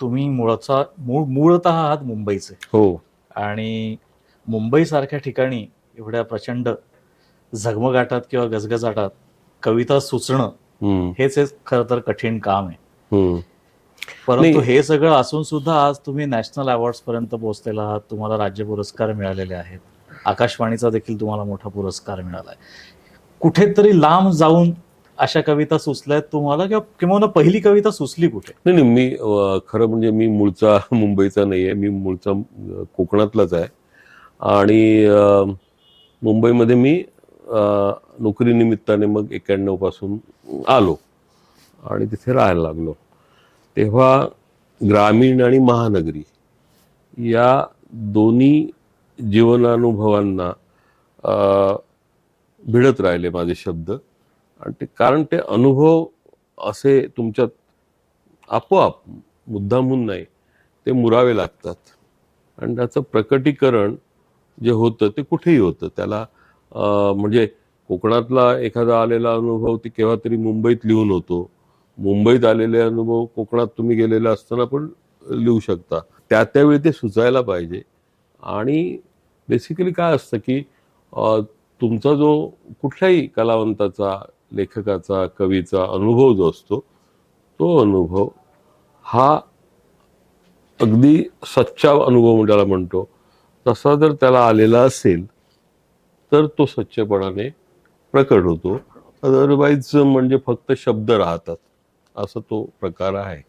तुम्ही मुळचा मूळ मूळतः आहात मुंबईचे. हो. आणि मुंबईसारख्या ठिकाणी एवढ्या प्रचंड झगमगाटात किंवा गजगजाटात कविता सुचणं हेच एक खरं तर कठीण काम आहे. परंतु. हे सगळं असून सुद्धा आज तुम्ही नॅशनल अवॉर्ड्स पर्यंत पोहोचलेला आहात तुम्हाला राज्य पुरस्कार मिळालेले आहेत. आकाशवाणीचा देखील तुम्हाला मोठा पुरस्कार मिळाला आहे. कुठेतरी लांब जाऊन अशा कविता सुचल्यात तुम्हाला किंवा किंवा पहिली कविता सुचली कुठे? नाही नाही मी खरं म्हणजे मी मूळचा मुंबईचा नाही आहे मी मूळचा कोकणातलाच आहे. आणि मुंबईमध्ये मी नोकरीनिमित्ताने मग एक्याण्णवपासून आलो. आणि तिथे राहायला लागलो. तेव्हा ग्रामीण आणि महानगरी या दोन्ही जीवनानुभवांना भिडत राहिले माझे शब्द. आणि ते कारण ते अनुभव असे तुमच्यात आपोआप मुद्दामून नाही ते मुरावे लागतात. आणि त्याचं प्रकटीकरण जे होतं ते कुठेही होतं. त्याला म्हणजे कोकणातला एखादा आलेला अनुभव ते केव्हा तरी मुंबईत लिहून होतो. मुंबईत आलेले अनुभव कोकणात तुम्ही गेलेला असताना पण लिहू शकता. त्या त्यावेळी ते सुचायला पाहिजे. आणि बेसिकली काय असतं की तुमचा जो कुठल्याही कलावंताचा लेखकाचा कवीचा अनुभव जो असतो तो अनुभव हा अगदी सच्चा अनुभव ज्याला म्हणतो तसा जर त्याला आलेला असेल तर तो सच्चेपणाने प्रकट होतो. अदरवाईज म्हणजे फक्त शब्द राहतात असा तो प्रकार आहे.